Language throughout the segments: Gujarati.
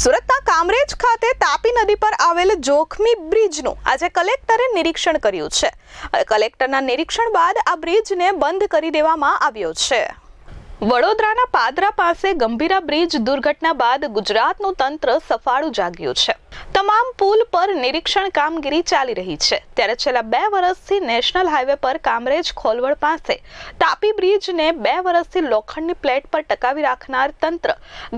સુરતના કામરેજ ખાતે તાપી નદી પર આવેલ જોખમી બ્રિજનું આજે કલેક્ટરે નિરીક્ષણ કર્યું છે. કલેક્ટરના નિરીક્ષણ બાદ આ બ્રિજને બંધ કરી દેવામાં આવ્યો છે. વડોદરાના પાદરા પાસે ગંભીરા બ્રિજ દુર્ઘટના બાદ ગુજરાતનું તંત્ર સફાળું જાગ્યું છે. તમામ પુલ પર નિરીક્ષણ કામગીરી ચાલી રહી છે. ત્યારે છેલ્લા બે વર્ષથી નેશનલ હાઈવે પર કામરેજ ખોલવડ પાસે તાપી બ્રિજને બે વર્ષથી લોખંડની પ્લેટ પર ટકાવી રાખનાર તંત્ર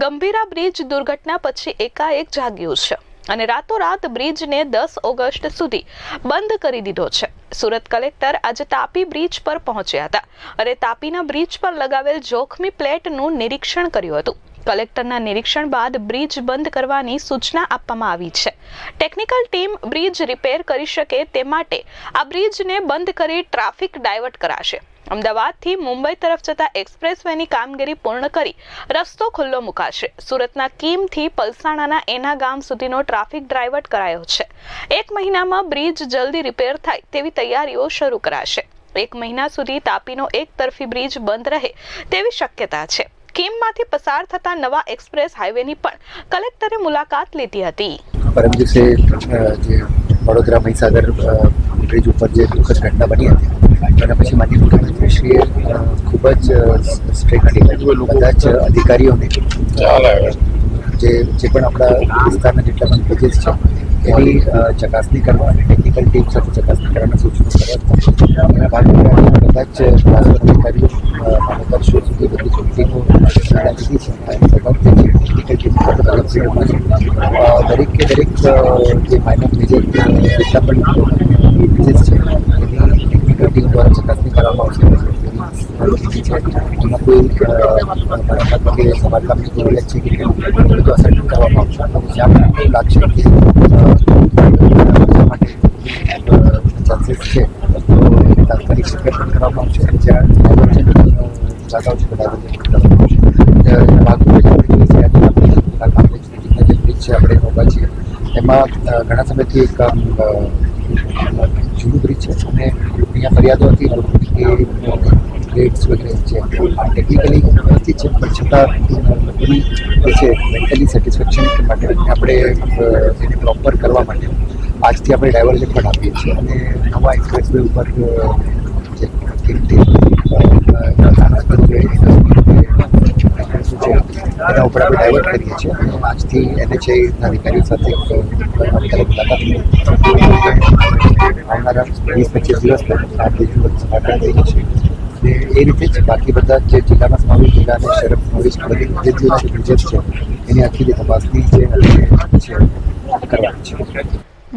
ગંભીરા બ્રિજ દુર્ઘટના પછી એકાએક જાગ્યું છે અને રાતોરાત બ્રિજને દસ ઓગસ્ટ સુધી બંધ કરી દીધો છે. સુરત કલેક્ટર આજે તાપી બ્રિજ પર પહોંચ્યા હતા અને તાપીના બ્રિજ પર લગાવેલ જોખમી પ્લેટનું નિરીક્ષણ કર્યું હતું. કલેક્ટરના નિરીક્ષણ બાદ બ્રિજ બંધ કરવાની સૂચના આપવામાં આવી છે. ટેકનિકલ ટીમ બ્રિજ રિપેર કરી શકે તે માટે આ બ્રિજને બંધ કરી ટ્રાફિક ડાયવર્ટ કરાશે. અમદાવાદથી મુંબઈ તરફ જતા એક્સપ્રેસ વેની કામગીરી પૂર્ણ કરી રસ્તો ખુલ્લો મુકાશે. સુરતના કીમથી પલસાણાના એના ગામ સુધીનો ટ્રાફિક ડાયવર્ટ કરાયો છે. એક મહિનામાં બ્રિજ જલ્દી રિપેર થાય તેવી તૈયારીઓ શરૂ કરાશે. એક મહિના સુધી તાપીનો એક તરફી બ્રિજ બંધ રહે તેવી શક્યતા છે. કીમમાંથી પસાર થતા નવા એક્સપ્રેસ હાઈવેની પણ કલેક્ટરે મુલાકાત લીધી હતી. પરમ દિવસે જે વડોદરા મહીસાગર બ્રિજ ઉપર જે દુઃખદ ઘટના બની હતી અને પછી માનીય મુખ્યમંત્રીશ્રીએ ખૂબ જ સ્ટ્રિક્ટલી બધા જ અધિકારીઓને જે જે પણ આપણા વિસ્તારના જેટલા પણ બ્રિજીસ છે એની ચકાસણી કરવા અને ટેકનિકલ ટીમ સાથે ચકાસણી કરવાના સૂચનો કરવા એના ભાગરૂપે બધા જ અધિકારીઓ મામલતદારશ્રીઓ સુધી બધી જ ટીમો લીધી છે અને જે ટેકનિકલ ટીમ સાથે અલગ ફિલ્ડમાં છે દરેક જે માઇનર મેજર જેટલા પણ બ્રિજીસ છે, એની ટેકનિકલ ટીમ દ્વારા ચકાસણી કરવામાં આવશે. એમાં કોઈ મરામત કે સમારકામની જરૂરિયાત છે કે બધું અસર કરવામાં આવશે. લાગશે કે અ, માટે ચાન્સીસ છે તો એને તાત્કાલિક રિપેર પણ કરવામાં આવશે અને જ્યાં emergency જાગાઓ છે બધા કરવામાં આવશે અ, એના ભાગરૂપે જ આપણે જોઈએ છીએ આજે આપણે આ કામરેજ નજીકના જે બ્રિજ છે આપણે મોબા છીએ એમાં ઘણા સમયથી એક જૂનું બ્રિજ છે અને અહીંયા ફરિયાદો હતી રેટ્સ વગેરે છે ટેકનિકલી વ્યવસ્થિત છે પણ છતાં લોકોની જે છે મેન્ટલી સેટિસ્ફેક્શન માટે આપણે એને પ્રોપર કરવા માટે આજથી આપણે ડાયવર્ઝન પણ આપીએ છીએ અને નવા એક્સપ્રેસવે ઉપર જે એના ઉપર આપણે ડાયવર્ટ કરીએ છીએ. અને આજથી એનએચઆઈના અધિકારીઓ સાથે આવનારા વીસ પચીસ દિવસ એ રીતે જ બાકી બધા જે જિલ્લામાં સમાવેશ જિલ્લા અને શહેર સમાવેશ બધી જે જે છે એની આખી જે તપાસણી છે છે, કરવાની છે.